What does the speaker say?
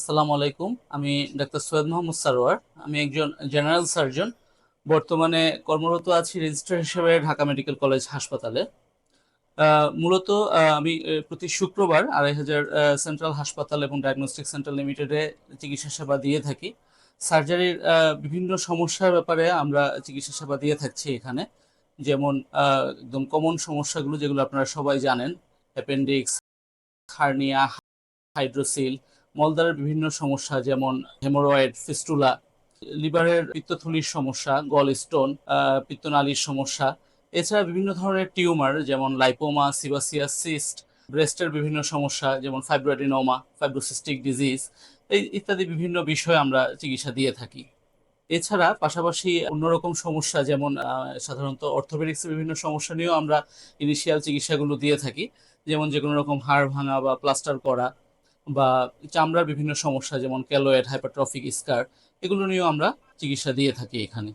আসসালামু আলাইকুম। আমি ডাক্তার সৈয়দ মোহাম্মদ সারোয়ার। আমি একজন জেনারেল সার্জন। বর্তমানে কর্মরত আছি রেজিস্ট্রার হিসেবে ঢাকা মেডিকেল কলেজ হাসপাতালে। মূলত আমি প্রতি শুক্রবার আড়াই হাজার সেন্ট্রাল হাসপাতাল এবং ডায়াগনস্টিক সেন্টার লিমিটেডে চিকিৎসা সেবা দিয়ে থাকি। সার্জারির বিভিন্ন সমস্যার ব্যাপারে আমরা চিকিৎসা সেবা দিয়ে থাকছি এখানে। যেমন একদম কমন সমস্যাগুলো যেগুলো আপনারা সবাই জানেন। অ্যাপেন্ডিক্স হার্নিয়া হাইড্রোসিল মলদ্বারের বিভিন্ন সমস্যা, যেমন হেমোরয়েড, ফিস্টুলা, লিভারের পিত্তথলির সমস্যা গল স্টোন পিত্তনালীর সমস্যা। এছাড়া বিভিন্ন ধরনের টিউমার, যেমন লাইপোমা সিবাসিয়া সিস্ট, ব্রেস্টের বিভিন্ন সমস্যা, যেমন ফাইব্রোডিনোমা, ফাইব্রোসিস্টিক ডিজিজ, এই ইত্যাদি বিভিন্ন বিষয়ে আমরা চিকিৎসা দিয়ে থাকি। এছাড়া পাশাপাশি অন্যরকম সমস্যা, যেমন সাধারণত অর্থোপেডিক্সের বিভিন্ন সমস্যা নিয়েও আমরা ইনিশিয়াল চিকিৎসাগুলো দিয়ে থাকি। যেমন যে কোনো রকম হাড় ভাঙা বা প্লাস্টার করা বা চামড়ার বিভিন্ন সমস্যা, যেমন ক্যালোয়েড হাইপারট্রফিক স্কার এগুলো নিয়েও আমরা চিকিৎসা দিয়ে থাকি এখানে।